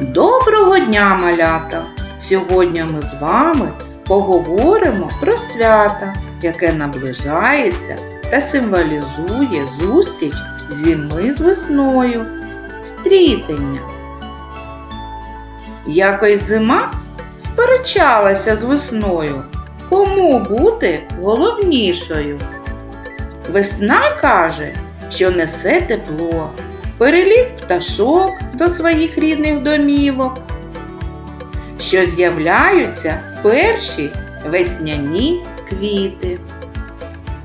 Доброго дня, малята! Сьогодні ми з вами поговоримо про свята, яке наближається та символізує зустріч зими з весною, стрітення. Якось зима сперечалася з весною, кому бути головнішою. Весна каже, що несе тепло, переліт пташок до своїх рідних домівок, що з'являються перші весняні квіти.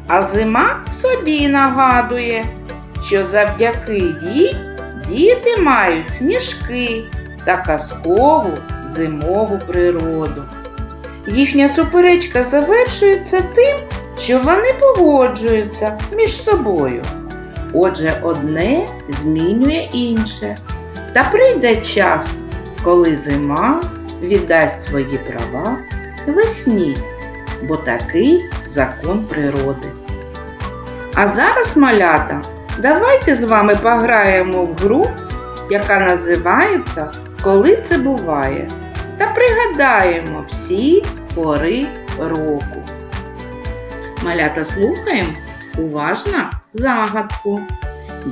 А зима собі нагадує, що завдяки їй діти мають сніжки та казкову зимову природу. Їхня суперечка завершується тим, що вони погоджуються між собою. Отже, одне змінює інше. Та прийде час, коли зима віддасть свої права весні, бо такий закон природи. А зараз, малята, давайте з вами пограємо в гру, яка називається Коли це буває, та пригадаємо всі пори року. Малята слухаємо уважно загадку.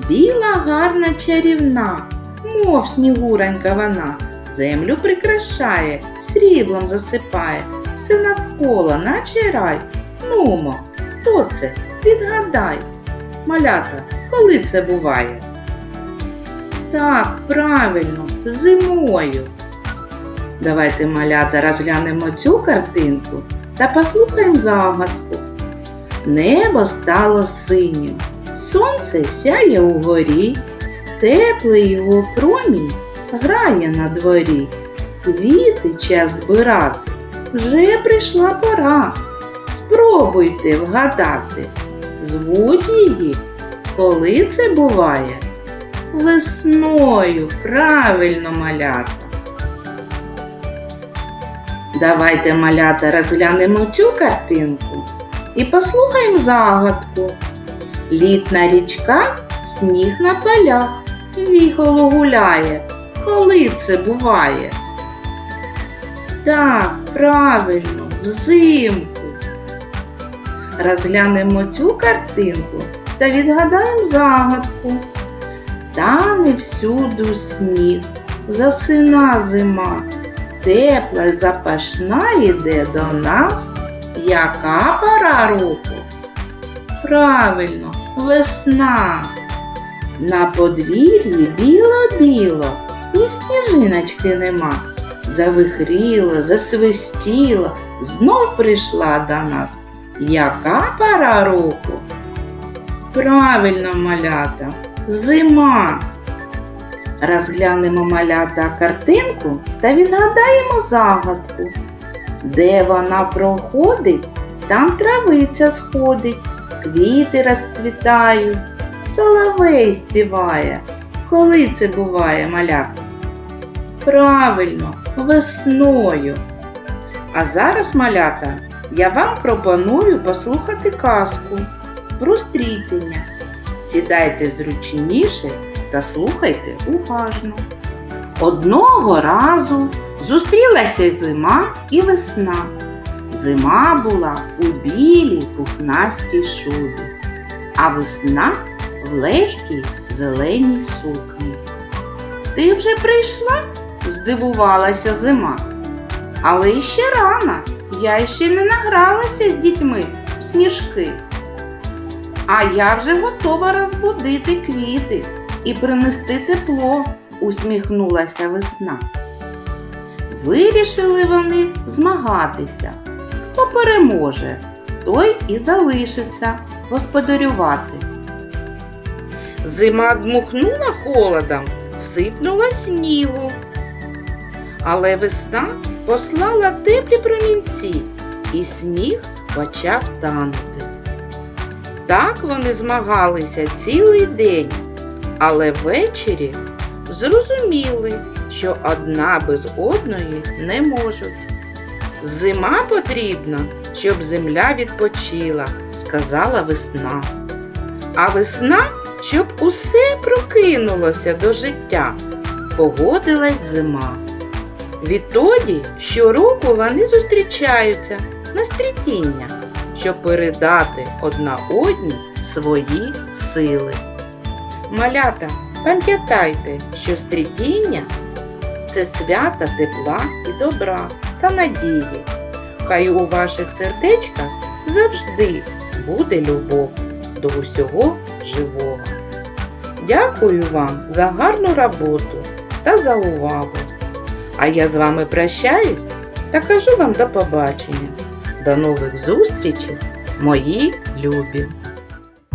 Біла гарна чарівна, мов снігуронька вона, землю прикрашає, сріблом засипає, все навколо, наче рай. Нумо, хто це? Відгадай. Малята, коли це буває? Так, правильно, зимою. Давайте, малята, розглянемо цю картинку та послухаємо загадку. Небо стало синім, сонце сяє угорі, теплий його промінь грає на дворі. Квіти час збирати, вже прийшла пора. Спробуйте вгадати, звуть її, коли це буває? Весною, правильно малята. Давайте малята розглянемо цю картинку і послухаємо загадку. Лід на річках, сніг на полях, віхоло гуляє. Коли це буває? Так, правильно, взимку. Розглянемо цю картинку та відгадаємо загадку. Тане всюду сніг, засина зима, тепла запашна йде до нас. Яка пора року? Правильно, весна. На подвір'ї біло-біло, і сніжиночки нема. Завихріло, засвистіло, знов прийшла до нас. Яка пора року? Правильно, малята, зима. Розглянемо малята картинку та відгадаємо загадку. Де вона проходить, там травиця сходить, квіти розцвітають, соловей співає. Коли це буває, малята? Правильно, весною. А зараз, малята, я вам пропоную послухати казку про стрітення. Сідайте зручніше та слухайте уважно. Одного разу зустрілася зима і весна. Зима була у білій пухнастій шубі, а весна в легкій зеленій сукні. Ти вже прийшла? здивувалася зима. Але ще рано, я ще не награлася з дітьми в сніжки. А я вже готова розбудити квіти і принести тепло, усміхнулася весна. Вирішили вони змагатися. Хто переможе, той і залишиться господарювати. Зима дмухнула холодом, сипнула снігу. Але весна послала теплі промінці, і сніг почав танути. Так вони змагалися цілий день, але ввечері зрозуміли, що одна без одної не можуть. Зима потрібна, щоб земля відпочила, сказала весна. А весна, щоб усе прокинулося до життя. погодилась зима. Відтоді щороку вони зустрічаються на стрітіння, щоб передати одна одній свої сили. Малята, пам'ятайте, що стрітіння це свято тепла і добра та надії. Хай у ваших сердечках завжди буде любов до усього живого. Дякую вам за гарну роботу та за увагу. А я з вами прощаюсь та кажу вам до побачення. До нових зустрічей, мої любі!